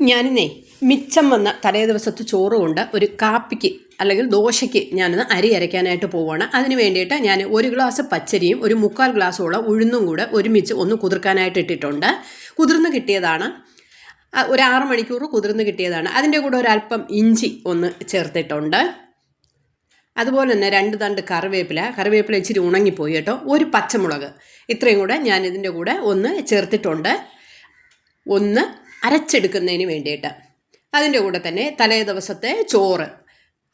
ഞാനിന്നേ മിച്ചം വന്ന തലേ ദിവസത്തെ ചോറ് കൊണ്ട് ഒരു കാപ്പിക്ക് അല്ലെങ്കിൽ ദോശയ്ക്ക് ഞാനിന്ന് അരി അരയ്ക്കാനായിട്ട് പോവുകയാണ് അതിന് വേണ്ടിയിട്ട് ഞാൻ ഒരു ഗ്ലാസ് പച്ചരിയും ഒരു മുക്കാൽ ഗ്ലാസ്സോളം ഉഴുന്നും കൂടെ ഒരുമിച്ച് ഒന്ന് കുതിർക്കാനായിട്ട് ഇട്ടിട്ടുണ്ട്. കുതിർന്ന് കിട്ടിയതാണ്. ഒരു ആറ് മണിക്കൂർ കുതിർന്ന് കിട്ടിയതാണ്. അതിന്റെ കൂടെ ഒരല്പം ഇഞ്ചി ഒന്ന് ചേർത്തിട്ടുണ്ട്. അതുപോലെ തന്നെ രണ്ട് തണ്ട് കറിവേപ്പില. കറിവേപ്പില ഇച്ചിരി ഉണങ്ങിപ്പോയി കേട്ടോ. ഒരു പച്ചമുളക്. ഇത്രയും കൂടെ ഞാൻ ഇതിന്റെ കൂടെ ഒന്ന് ചേർത്തിട്ടുണ്ട്. ഒന്ന് അരച്ചെടുക്കുന്നതിന് വേണ്ടിയിട്ട്. അതിന്റെ കൂടെ തന്നെ തലേ ദിവസത്തെ ചോറ്.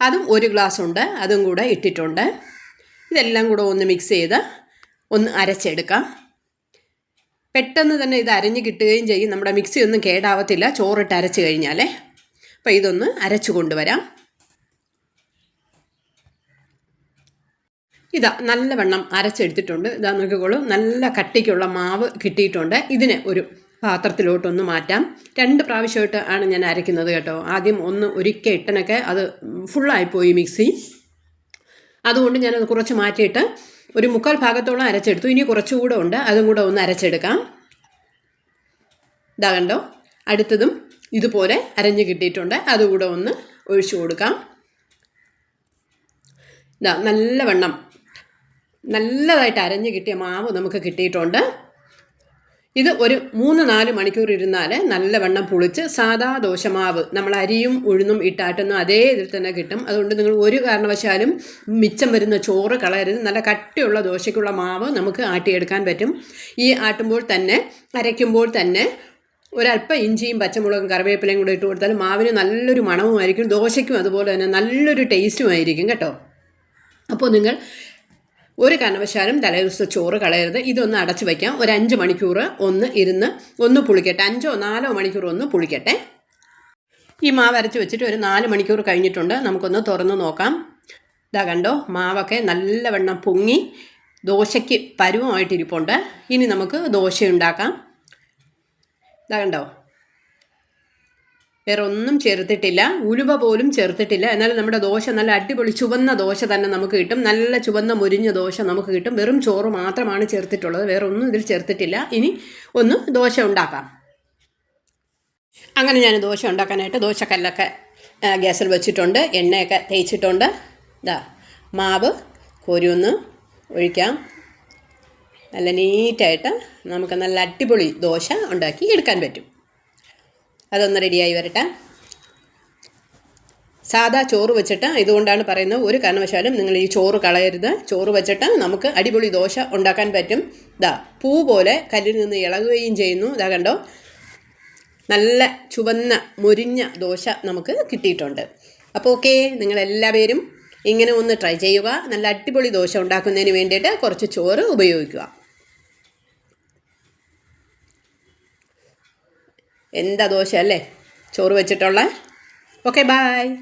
അതും ഒരു ഗ്ലാസ് ഉണ്ട് അതും കൂടെ ഇട്ടിട്ടുണ്ട്. ഇതെല്ലാം കൂടെ ഒന്ന് മിക്സ് ചെയ്ത് ഒന്ന് അരച്ചെടുക്കാം. പെട്ടെന്ന് തന്നെ ഇത് അരഞ്ഞ് കിട്ടുകയും ചെയ്യും. നമ്മുടെ മിക്സി ഒന്നും കേടാവത്തില്ല. ചോറിട്ട് അരച്ച് കഴിഞ്ഞാലേ. അപ്പോൾ ഇതൊന്ന് അരച്ചു കൊണ്ടുവരാം. ഇതാ നല്ലവണ്ണം അരച്ചെടുത്തിട്ടുണ്ട്. ഇതാ നോക്കിക്കോളൂ. നല്ല കട്ടിക്കുള്ള മാവ് കിട്ടിയിട്ടുണ്ട്. ഇതിന് ഒരു പാത്രത്തിലോട്ടൊന്ന് മാറ്റാം. രണ്ട് പ്രാവശ്യമായിട്ട് ആണ് ഞാൻ അരയ്ക്കുന്നത് കേട്ടോ. ആദ്യം ഒന്ന് ഒരിക്കൽ ഇട്ടനൊക്കെ അത് ഫുള്ളായിപ്പോയി മിക്സി. അതുകൊണ്ട് ഞാനത് കുറച്ച് മാറ്റിയിട്ട് ഒരു മുക്കാൽ ഭാഗത്തോളം അരച്ചെടുത്തു. ഇനി കുറച്ചുകൂടെ ഉണ്ട്. അതും കൂടെ ഒന്ന് അരച്ചെടുക്കാം. ഇതാ കണ്ടോ? അടുത്തതും ഇതുപോലെ അരഞ്ഞ് കിട്ടിയിട്ടുണ്ട്. അതുകൂടെ ഒന്ന് ഒഴിച്ചു കൊടുക്കാം. ഇതാ നല്ല നല്ലവണ്ണം. നല്ലതായിട്ട് അരഞ്ഞ് കിട്ടിയ മാവ് നമുക്ക് കിട്ടിയിട്ടുണ്ട്. ഇത് ഒരു മൂന്ന് നാല് മണിക്കൂർ ഇരുന്നാൽ നല്ലവണ്ണം പുളിച്ച് സാധാ ദോശമാവ്. നമ്മൾ അരിയും ഉഴുന്നും ഇട്ടാട്ടുന്ന അതേ ഇതിൽ തന്നെ കിട്ടും. അതുകൊണ്ട് നിങ്ങൾ ഒരു കാരണവശാലും മിച്ചം വരുന്ന ചോറ് കളയരുത്. നല്ല കട്ടിയുള്ള ദോശയ്ക്കുള്ള മാവ് നമുക്ക് ആട്ടിയെടുക്കാൻ പറ്റും. ഈ ആട്ടുമ്പോൾ തന്നെ അരയ്ക്കുമ്പോൾ തന്നെ ഒരല്പം ഇഞ്ചിയും പച്ചമുളകും കറിവേപ്പിലയും കൂടെ ഇട്ട് കൊടുത്താൽ മാവിന് നല്ലൊരു മണവുമായിരിക്കും. ദോശയ്ക്കും അതുപോലെ തന്നെ നല്ലൊരു ടേസ്റ്റുമായിരിക്കും കേട്ടോ. അപ്പോൾ നിങ്ങൾ ഒരു കാരണവശാലും തലേദിവസത്തെ ചോറ് കളയരുത്. ഇതൊന്ന് അടച്ചു വയ്ക്കാം. ഒരു അഞ്ച് മണിക്കൂർ ഒന്ന് ഇരുന്ന് ഒന്ന് പുളിക്കട്ടെ. അഞ്ചോ നാലോ മണിക്കൂർ ഒന്ന് പുളിക്കട്ടെ. ഈ മാവ് അരച്ച് വെച്ചിട്ട് ഒരു നാല് മണിക്കൂർ കഴിഞ്ഞിട്ടുണ്ട്. നമുക്കൊന്ന് തുറന്ന് നോക്കാം. ഇതാ കണ്ടോ മാവൊക്കെ നല്ലവണ്ണം പൊങ്ങി ദോശയ്ക്ക് പരുവമായിട്ടിരിപ്പുണ്ട്. ഇനി നമുക്ക് ദോശ ഉണ്ടാക്കാം. ഇതാ കണ്ടോ വേറെ ഒന്നും ചേർത്തിട്ടില്ല. ഉലുവ പോലും ചേർത്തിട്ടില്ല. എന്നാലും നമ്മുടെ ദോശ നല്ല അടിപൊളി ചുവന്ന ദോശ തന്നെ നമുക്ക് കിട്ടും. നല്ല ചുവന്ന മുരിഞ്ഞ ദോശ നമുക്ക് കിട്ടും. വെറും ചോറ് മാത്രമാണ് ചേർത്തിട്ടുള്ളത്. വേറെ ഒന്നും ഇതിൽ ചേർത്തിട്ടില്ല. ഇനി ഒന്ന് ദോശ ഉണ്ടാക്കാം. അങ്ങനെ ഞാൻ ദോശ ഉണ്ടാക്കാനായിട്ട് ദോശക്കല്ലൊക്കെ ഗ്യാസിൽ വെച്ചിട്ടുണ്ട്. എണ്ണയൊക്കെ തേച്ചിട്ടുണ്ട്. ഇതാ മാവ് കോരി ഒന്ന് ഒഴിക്കാം. നല്ല നീറ്റായിട്ട് നമുക്ക് നല്ല അടിപൊളി ദോശ ഉണ്ടാക്കി എടുക്കാൻ പറ്റും. അതൊന്ന് റെഡിയായി വരട്ടെ. സാധാ ചോറ് വെച്ചിട്ട് ഇതുകൊണ്ടാണ് പറയുന്നത് ഒരു കാരണവശാലും നിങ്ങൾ ഈ ചോറ് കളയരുത്. ചോറ് വെച്ചിട്ട് നമുക്ക് അടിപൊളി ദോശ ഉണ്ടാക്കാൻ പറ്റും. ഇതാ പൂ പോലെ കല്ലിൽ നിന്ന് ഇളകുകയും ചെയ്യുന്നു. ഇതാ കണ്ടോ? നല്ല ചുവന്ന മുരിഞ്ഞ ദോശ നമുക്ക് കിട്ടിയിട്ടുണ്ട്. അപ്പോൾ ഓക്കെ നിങ്ങളെല്ലാവരും ഇങ്ങനെ ഒന്ന് ട്രൈ ചെയ്യുക. നല്ല അടിപൊളി ദോശ ഉണ്ടാക്കുന്നതിന് വേണ്ടിയിട്ട് കുറച്ച് ചോറ് ഉപയോഗിക്കുക. എന്താ ദോശ അല്ലേ? ചോറ് വെച്ചിട്ടുള്ള? Okay bye